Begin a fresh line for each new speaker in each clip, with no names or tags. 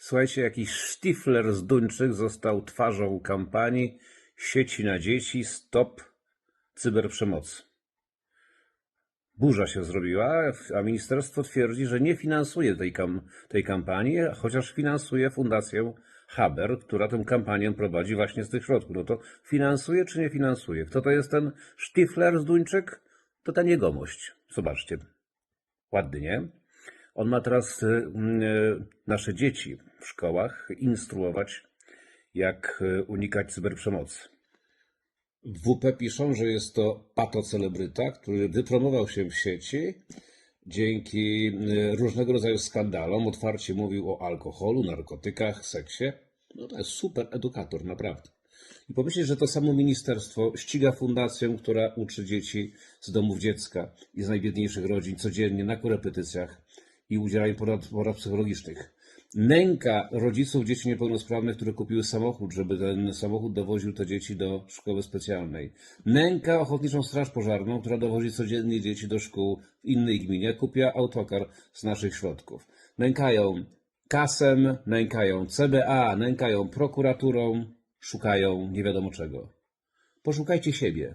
Słuchajcie, jakiś Stifler z Duńczyk został twarzą kampanii sieci na dzieci Stop Cyberprzemocy. Burza się zrobiła, a ministerstwo twierdzi, że nie finansuje tej, kam- tej kampanii, chociaż finansuje fundację Haber, która tę kampanię prowadzi właśnie z tych środków. No to finansuje czy nie finansuje? Kto to jest ten Stifler z Duńczyk? To ten jegomość. Zobaczcie. Ładny, nie? On ma teraz y, y, nasze dzieci w szkołach instruować, jak y, unikać cyberprzemocy. W WP piszą, że jest to patocelebryta, który wypromował się w sieci dzięki różnego rodzaju skandalom. Otwarcie mówił o alkoholu, narkotykach, seksie. No to jest super edukator, naprawdę. I pomyśleć, że to samo ministerstwo ściga fundację, która uczy dzieci z domów dziecka i z najbiedniejszych rodzin codziennie na korepetycjach i udziela im porad, porad psychologicznych. Nęka rodziców dzieci niepełnosprawnych, które kupiły samochód, żeby ten samochód dowoził te dzieci do szkoły specjalnej. Nęka Ochotniczą Straż Pożarną, która dowozi codziennie dzieci do szkół w innej gminie, kupiła autokar z naszych środków. Nękają kasem, nękają CBA, nękają prokuraturą, szukają nie wiadomo czego. Poszukajcie siebie.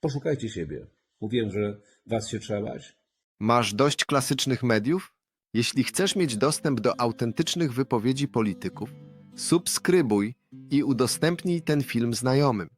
Poszukajcie siebie. Mówiłem, że was się trzeba bać.
Masz dość klasycznych mediów? Jeśli chcesz mieć dostęp do autentycznych wypowiedzi polityków, subskrybuj i udostępnij ten film znajomym.